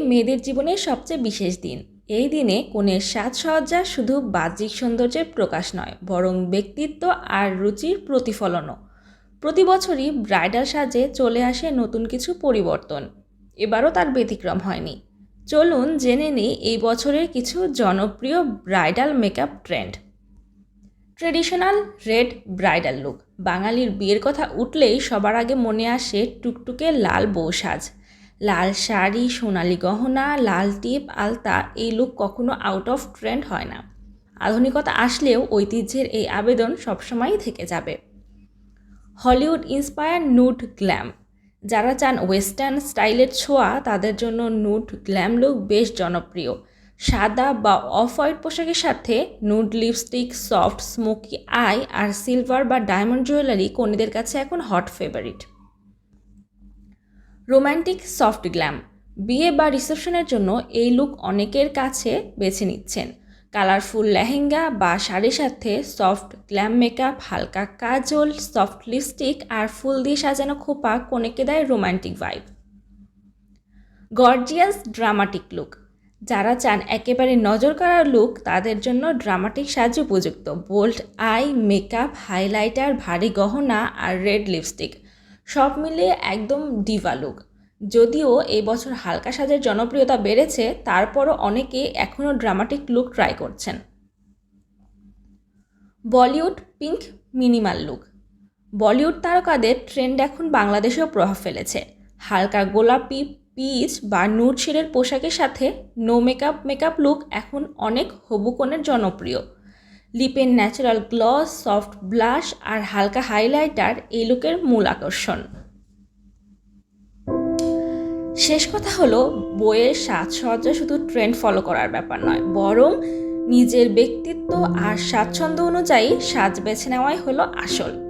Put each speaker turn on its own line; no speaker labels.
মেয়েদের জীবনের সবচেয়ে বিশেষ দিন। এই দিনে কনের সাজসজ্জা শুধু বাহ্যিক সৌন্দর্যের প্রকাশ নয়, বরং ব্যক্তিত্ব আর রুচির প্রতিফলনও। প্রতি বছরই ব্রাইডাল সাজে চলে আসে নতুন কিছু পরিবর্তন। এবারও তার ব্যতিক্রম হয়নি। চলুন জেনে নিই এই বছরের কিছু জনপ্রিয় bridal makeup trend. Traditional red bridal look. বাঙালির বিয়ের কথা উঠলেই সবার আগে মনে আসে টুকটুকে লাল বউ সাজ। লাল শাড়ি, সোনালি গহনা, লাল টিপ, আলতা, এই লুক কখনো আউট অফ ট্রেন্ড হয় না। আধুনিকতা আসলেও ঐতিহ্যের এই আবেদন সবসময়ই থেকে যাবে। হলিউড ইন্সপায়ার নুড গ্ল্যাম যারা চান ওয়েস্টার্ন স্টাইলের ছোঁয়া, তাদের জন্য নুড গ্ল্যাম লুক বেশ জনপ্রিয়। সাদা বা অফ হোয়াইট পোশাকের সাথে nude lipstick soft smoky eye আর সিলভার বা ডায়মন্ড জুয়েলারি কনেদের কাছে এখন hot favourite romantic soft glam. বিয়ে বা রিসেপশনের জন্য এই লুক অনেকের কাছে বেছে নিচ্ছেন। কালারফুল লেহেঙ্গা বা শাড়ির সাথে সফট গ্ল্যাম মেকআপ, হালকা কাজল, সফট লিপস্টিক আর ফুল দিয়ে সাজানো খোপা কনেকে দেয় romantic vibe. Gorgeous dramatic look. যারা চান একেবারে নজর কাড়া লুক, তাদের জন্য ড্রামাটিক সাহায্য উপযুক্ত। বোল্ড আই, মেকআপ, হাইলাইটার, ভারী গহনা আর রেড লিপস্টিক। সব মিলিয়ে একদম ডিভা লুক যদিও এই বছর হালকা সাজের জনপ্রিয়তা বেড়েছে, তারপরও অনেকে এখনও ড্রামাটিক লুক ট্রাই করছেন। Bollywood pink minimal look Bollywood তারকাদের ট্রেন্ড এখন বাংলাদেশেও প্রভাব ফেলেছে। হালকা গোলাপি পিচ বা নুট পোশাকের সাথে নো মেকআপ মেকআপ লুক এখন অনেক হবুকনের জনপ্রিয়। লিপের ন্যাচারাল গ্লস সফট ব্লাশ আর হালকা হাইলাইটার এই লুকের মূল আকর্ষণ। শেষ কথা হলো, বইয়ের সাজসজ্জা শুধু ট্রেন্ড ফলো করার ব্যাপার নয়, বরং নিজের ব্যক্তিত্ব আর স্বাচ্ছন্দ্য অনুযায়ী সাজ বেছে নেওয়াই হলো আসল।